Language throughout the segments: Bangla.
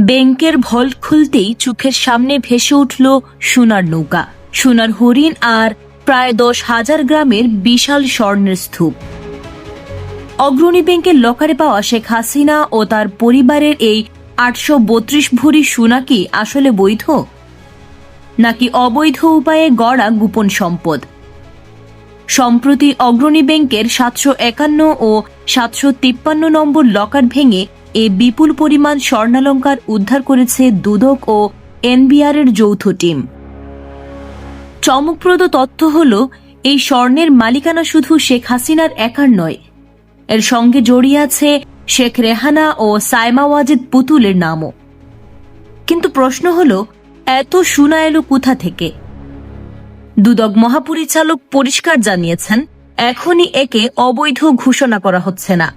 ব্যাংকের ভল্ট খুলতেই চোখের সামনে ভেসে উঠল সোনার নৌকা। সোনার হরিণ আর প্রায় দশ হাজার গ্রামের বিশাল স্বর্ণের স্তূপ। অগ্রণী ব্যাংকের লকারে পাওয়া শেখ হাসিনা ও তার পরিবারের এই আটশো বত্রিশ ভরি সোনা কি আসলে বৈধ? নাকি অবৈধ উপায়ে গড়া গোপন সম্পদ? সম্প্রতি অগ্রণী ব্যাংকের সাতশো একান্ন ও সাতশো তিপ্পান্ন নম্বর লকার ভেঙে এ বিপুল পরিমাণ স্বর্ণালঙ্কার উদ্ধার করেছে দুদক ও এনবিআর এর যৌথ টিম। চমকপ্রদ তথ্য হল, এই স্বর্ণের মালিকানা শুধু শেখ হাসিনার একার নয়, এর সঙ্গে জড়িয়ে আছে শেখ রেহানা ও সাইমা ওয়াজেদ পুতুলের নামও। কিন্তু প্রশ্ন হল, এত সোনা এলো কোথা থেকে? দুদক মহাপরিচালক পরিষ্কার জানিয়েছেন, এখনই একে অবৈধ ঘোষণা করা হচ্ছে না।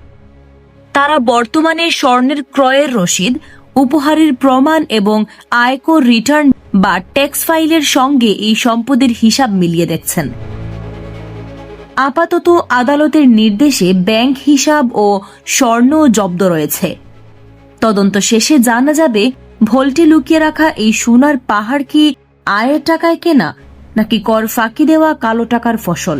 তারা বর্তমানে স্বর্ণের ক্রয়ের রসিদ, উপহারের প্রমাণ এবং আয়কর রিটার্ন বা ট্যাক্স ফাইলের সঙ্গে এই সম্পদের হিসাব মিলিয়ে দেখছেন। আপাতত আদালতের নির্দেশে ব্যাংক হিসাব ও স্বর্ণ জব্দ রয়েছে। তদন্ত শেষে জানা যাবে, ভোল্টে লুকিয়ে রাখা এই সোনার পাহাড় কি আয়ের টাকায় কেনা, নাকি কর ফাঁকি দেওয়া কালো টাকার ফসল?